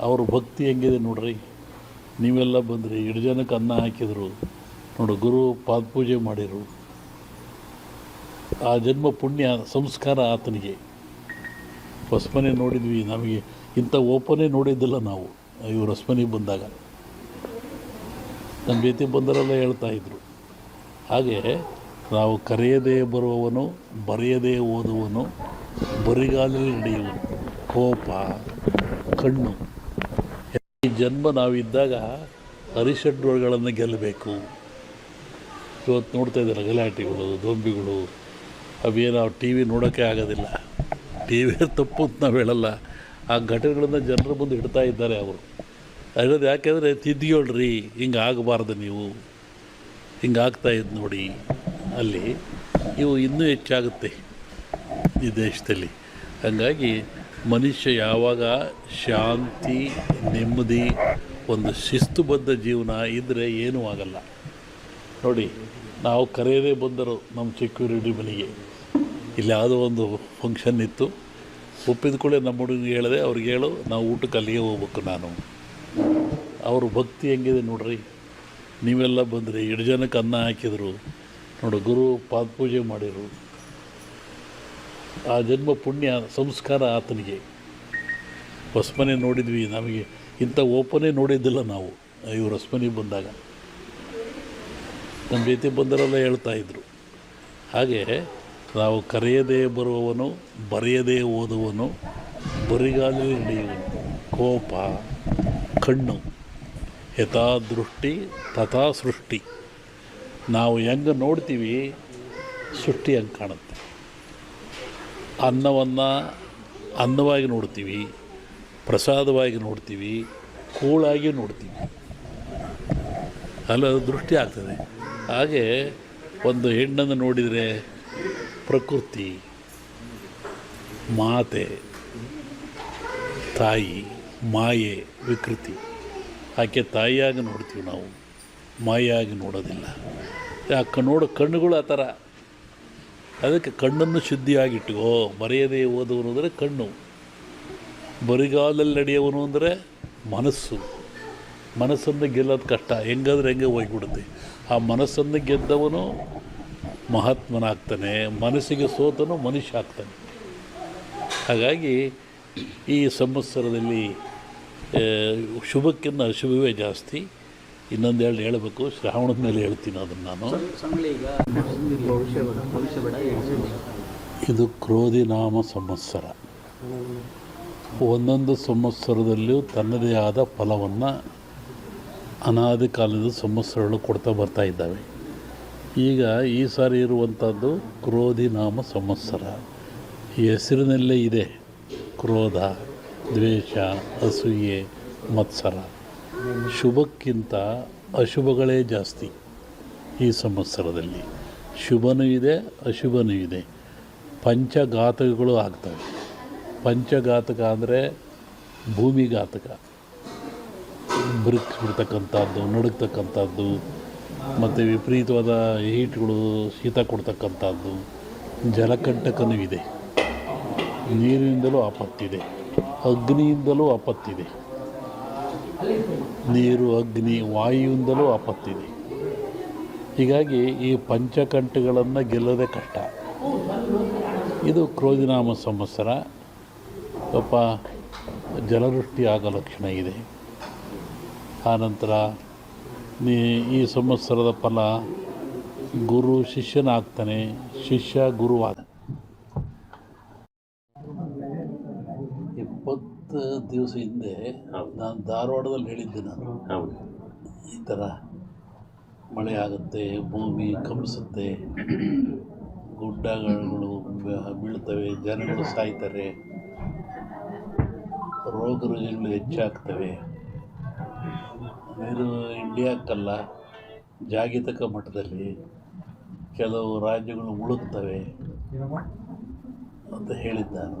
ಅವ್ರ ಭಕ್ತಿ ಹೆಂಗಿದೆ ನೋಡ್ರಿ. ನೀವೆಲ್ಲ ಬಂದ್ರಿ ಇಡು ಜನಕ್ಕೆ ಅನ್ನ ಹಾಕಿದರು. ನೋಡು, ಗುರು ಪಾದಪೂಜೆ ಮಾಡಿರು. ಆ ಜನ್ಮ ಪುಣ್ಯ, ಸಂಸ್ಕಾರ ಆತನಿಗೆ. ಹೊಸ್ಮನೆ ನೋಡಿದ್ವಿ, ನಮಗೆ ಇಂಥ ಓಪನೇ ನೋಡಿದ್ದಿಲ್ಲ ನಾವು. ಇವ್ರ ಹೊಸ್ಮನೆಗೆ ಬಂದಾಗ. ನಮ್ಮ ಜೊತೆ ಬಂದರೆಲ್ಲ ಹೇಳ್ತಾ ಇದ್ರು. ಹಾಗೆ ನಾವು ಕರೆಯದೇ ಬರುವವನು, ಬರೆಯದೇ ಓದುವನು, ಬರಿಗಾಲಲ್ಲಿ ನಡೆಯುವನು. ಕೋಪ. ಕಣ್ಣು. ಈ ಜನ್ಮ ನಾವಿದ್ದಾಗ ಹರಿಷಡ್ವರ್ಗಳನ್ನು ಗೆಲ್ಲಬೇಕು. ಇವತ್ತು ನೋಡ್ತಾ ಇದ್ದಾರೆ ಗಲಾಟೆಗಳು, ದೊಂಬಿಗಳು. ಅವೇನು ಟಿ ವಿ ನೋಡೋಕ್ಕೆ ಆಗೋದಿಲ್ಲ. ಟಿ ವಿ ತಪ್ಪು ಅಂತ ನಾವು ಹೇಳಲ್ಲ. ಆ ಘಟನೆಗಳನ್ನು ಜನರ ಮುಂದೆ ಇಡ್ತಾ ಇದ್ದಾರೆ ಅವರು. ಅದರದ್ದು ಯಾಕೆಂದರೆ ತಿದ್ದಿಯೋಳ್ರಿ ಹಿಂಗೆ ಆಗಬಾರ್ದು ನೀವು. ಹಿಂಗೆ ಆಗ್ತಾ ಇದ್ದು ನೋಡಿ. ಅಲ್ಲಿ ಇವು ಇನ್ನೂ ಹೆಚ್ಚಾಗುತ್ತೆ ಈ ದೇಶದಲ್ಲಿ. ಹಾಗಾಗಿ ಮನುಷ್ಯ ಯಾವಾಗ ಶಾಂತಿ, ನೆಮ್ಮದಿ, ಒಂದು ಶಿಸ್ತುಬದ್ಧ ಜೀವನ ಇದ್ದರೆ ಏನೂ ಆಗಲ್ಲ. ನೋಡಿ, ನಾವು ಕರೆಯದೇ ಬಂದರು ನಮ್ಮ ಸೆಕ್ಯೂರಿಟಿ ಮನೆಗೆ. ಇಲ್ಲಿ ಯಾವುದೋ ಒಂದು ಫಂಕ್ಷನ್ ಇತ್ತು. ಒಪ್ಪಿದ ಕೂಡಲೇ ನಮ್ಮ ಹುಡುಗನಿಗೆ ಹೇಳಿದೆ, ಅವ್ರಿಗೆ ಹೇಳು, ನಾವು ಊಟಕ್ಕೆ ಅಲ್ಲಿಗೆ ಹೋಗ್ಬೇಕು ನಾನು. ಅವ್ರ ಭಕ್ತಿ ಹೆಂಗಿದೆ ನೋಡ್ರಿ. ನೀವೆಲ್ಲ ಬಂದ್ರಿ ಇಡು ಜನಕ್ಕೆ ಅನ್ನ ಹಾಕಿದರು. ನೋಡು, ಗುರು ಪಾದಪೂಜೆ ಮಾಡಿರು ಆ ಜನ್ಮ ಪುಣ್ಯ ಸಂಸ್ಕಾರ ಆತನಿಗೆ. ಹೊಸ್ಮನೆ ನೋಡಿದ್ವಿ, ನಮಗೆ ಇಂಥ ಓಪನೇ ನೋಡಿದ್ದಿಲ್ಲ ನಾವು, ಇವ್ರು ಹೊಸ್ಮನೆಗೆ ಬಂದಾಗ. ನಮ್ಮ ಜೊತೆ ಬಂದರೆಲ್ಲ ಹೇಳ್ತಾ ಇದ್ರು. ಹಾಗೆ ನಾವು ಕರೆಯದೇ ಬರುವವನು, ಬರೆಯದೇ ಓದುವನು ಬರಿಗಾಲಲ್ಲಿ ನಡೆಯುವನು. ಕೋಪ, ಕಣ್ಣು, ಯಥಾದೃಷ್ಟಿ ತಥಾ ಸೃಷ್ಟಿ ನಾವು ಹೆಂಗೆ ನೋಡ್ತೀವಿ, ಸೃಷ್ಟಿ ಹಂಗೆ ಕಾಣುತ್ತೆ. ಅನ್ನವನ್ನು ಅನ್ನವಾಗಿ ನೋಡ್ತೀವಿ, ಪ್ರಸಾದವಾಗಿ ನೋಡ್ತೀವಿ, ಕೂಳಾಗಿ ನೋಡ್ತೀವಿ. ಅಲ್ಲ ದೃಷ್ಟಿ ಆಗ್ತದೆ. ಹಾಗೆ ಒಂದು ಹೆಣ್ಣನ್ನು ನೋಡಿದರೆ ಪ್ರಕೃತಿ, ಮಾತೆ, ತಾಯಿ, ಮಾಯೆ, ವಿಕೃತಿ. ಆಕೆ ತಾಯಿಯಾಗಿ ನೋಡ್ತೀವಿ ನಾವು ಮಾಯಾಗಿ ನೋಡೋದಿಲ್ಲ. ಯಾಕೆ ನೋಡೋ ಕಣ್ಣುಗಳು ಆ ಥರ ಅದಕ್ಕೆ ಕಣ್ಣನ್ನು ಶುದ್ಧಿಯಾಗಿಟ್ಟುಕೋ. ಬರೆಯದೇ ಓದುವನು ಅಂದರೆ ಕಣ್ಣು. ಬರಿಗಾಲಲ್ಲಿ ನಡೆಯವನು ಅಂದರೆ ಮನಸ್ಸು. ಮನಸ್ಸನ್ನು ಗೆಲ್ಲೋದು ಕಷ್ಟ. ಹೆಂಗಾದ್ರೆ ಹೆಂಗೆ ಹೋಗ್ಬಿಡುತ್ತೆ. ಆ ಮನಸ್ಸನ್ನು ಗೆದ್ದವನು ಮಹಾತ್ಮನಾಗ್ತಾನೆ. ಮನಸ್ಸಿಗೆ ಸೋತನು ಮನುಷ್ಯ ಆಗ್ತಾನೆ ಹಾಗಾಗಿ ಈ ಸಂವತ್ಸರದಲ್ಲಿ ಶುಭಕ್ಕಿಂತ ಅಶುಭವೇ ಜಾಸ್ತಿ. ಇನ್ನೊಂದು ಎರಡು ಹೇಳಬೇಕು ಶ್ರಾವಣದ ಮೇಲೆ ಹೇಳ್ತೀನಿ ಅದನ್ನು ನಾನು. ಇದು ಕ್ರೋಧಿ ನಾಮ ಸಂವತ್ಸರ. ಒಂದೊಂದು ಸಂವತ್ಸರದಲ್ಲಿಯೂ ತನ್ನದೇ ಆದ ಫಲವನ್ನು ಅನಾದಿ ಕಾಲದ ಸಂವತ್ಸರಗಳು ಕೊಡ್ತಾ ಬರ್ತಾ ಇದ್ದಾವೆ. ಈಗ ಈ ಸಾರಿ ಇರುವಂಥದ್ದು ಕ್ರೋಧಿ ನಾಮ ಸಂವತ್ಸರ. ಹೆಸರಿನಲ್ಲೇ ಇದೆ ಕ್ರೋಧ ದ್ವೇಷ ಅಸೂಯೆ ಮತ್ಸರ. ಶುಭಕ್ಕಿಂತ ಅಶುಭಗಳೇ ಜಾಸ್ತಿ ಈ ಸಂವತ್ಸರದಲ್ಲಿ. ಶುಭನೂ ಇದೆ, ಅಶುಭನೂ ಇದೆ. ಪಂಚಘಾತಕಗಳು ಆಗ್ತವೆ. ಪಂಚಘಾತಕ ಅಂದರೆ ಭೂಮಿಘಾತಕ. ಬ್ರಿಕ್ಸ್ ಬಿಡ್ತಕ್ಕಂಥದ್ದು ನಡುಗ್ತಕ್ಕಂಥದ್ದು, ಮತ್ತು ವಿಪರೀತವಾದ ಹೀಟ್ಗಳು ಶೀತ ಕೊಡ್ತಕ್ಕಂಥದ್ದು, ಜಲಕಂಟಕನೂ ಇದೆ. ನೀರಿನಿಂದಲೂ ಆಪತ್ತಿದೆ. ಅಗ್ನಿಯಿಂದಲೂ ಆಪತ್ತಿದೆ. ನೀರು, ಅಗ್ನಿ ವಾಯುವಿಂದಲೂ ಆಪತ್ತಿದೆ. ಹೀಗಾಗಿ ಈ ಪಂಚಕಂಠಗಳನ್ನು ಗೆಲ್ಲೋದೇ ಕಷ್ಟ. ಇದು ಕ್ರೋಧಿನಾಮ ಸಂವತ್ಸರ. ಪಾಪ ಜಲವೃಷ್ಟಿ ಆಗೋ ಲಕ್ಷಣ ಇದೆ. ಆನಂತರ ನೀ ಈ ಸಂವತ್ಸರದ ಫಲ ಗುರು ಶಿಷ್ಯನಾಗ್ತಾನೆ, ಶಿಷ್ಯ ಗುರುವಾದ ಇಪ್ಪತ್ತು ದಿವಸ ಹಿಂದೆ ನಾನು ಧಾರವಾಡದಲ್ಲಿ ಹೇಳಿದ್ದೆ ನಾನು. ಹೌದು. ಈ ಥರ ಮಳೆ ಆಗುತ್ತೆ ಭೂಮಿ ಕಂಪಿಸುತ್ತೆ ಗುಡ್ಡಗಳು ಬೀಳ್ತವೆ ಜನಗಳು ಸಾಯ್ತಾರೆ ರೋಗ ರುಜಿನಗಳು ಹೆಚ್ಚಾಗ್ತವೆ. ಇದು ಇಂಡಿಯಾಕ್ಕಲ್ಲ ಜಾಗತಿಕ ಮಟ್ಟದಲ್ಲಿ ಕೆಲವು ರಾಜ್ಯಗಳು ಮುಳುಗ್ತವೆ ಅಂತ ಹೇಳಿದ್ದ ನಾನು.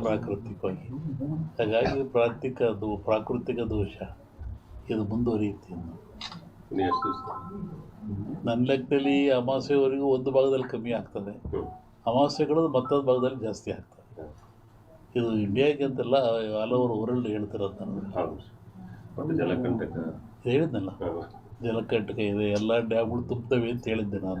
ಪ್ರಾಕೃತಿಕವಾಗಿ ಹಾಗಾಗಿ ಪ್ರಾಕೃತಿಕ ಅದು ಪ್ರಾಕೃತಿಕ ದೋಷ ಇದು ಮುಂದುವರಿಯುತ್ತೆ ನನ್ನ ಲೆಕ್ಕದಲ್ಲಿ ಅಮಾವಾಸ್ಯೆವರೆಗೂ ಒಂದು ಭಾಗದಲ್ಲಿ ಕಮ್ಮಿ ಆಗ್ತದೆ. ಅಮಾವಾಸ್ಯೆಗಳು ಮತ್ತೊಂದು ಭಾಗದಲ್ಲಿ ಜಾಸ್ತಿ ಆಗ್ತದೆ. ಇದು ಇಂಡಿಯಾಗೆ ಅಂತೆಲ್ಲ ಆಲ್ ಓವರ್ ವರ್ಲ್ಡ್ ಹೇಳ್ತಿರೋದು ನಾನು. ಹೇಳಿದ್ನಲ್ಲ? ಜಲಕಂಟಕ ಇದೆ ಎಲ್ಲ ಡ್ಯಾಮ್ಗಳು ತುಂಬ್ತವೆ ಅಂತ ಹೇಳಿದ್ದೆ ನಾನು.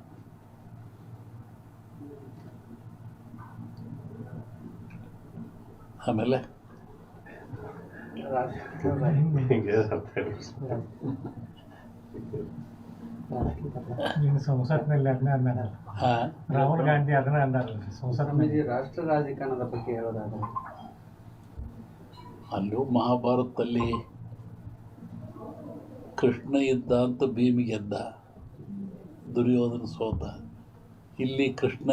ಆಮೇಲೆ? ಸಂಸತ್ನಲ್ಲಿ ಅದನ್ನ ಅಂದಾರಲ್ಲ. ರಾಹುಲ್ ಗಾಂಧಿ ಅದನ್ನ ಅಂದಾರಲ್ಲ ಸಂಸತ್ನಲ್ಲಿ ರಾಷ್ಟ್ರ ರಾಜಕಾರಣದ ಬಗ್ಗೆ ಹೇಳೋದಾದ್ರೆ? ಅಲ್ಲೂ ಮಹಾಭಾರತದಲ್ಲಿ ಕೃಷ್ಣ ಇದ್ದ ಅಂತ ಭೀಮಿಗೆದ್ದ ದುರ್ಯೋಧನ ಸೋತ. ಇಲ್ಲಿ ಕೃಷ್ಣ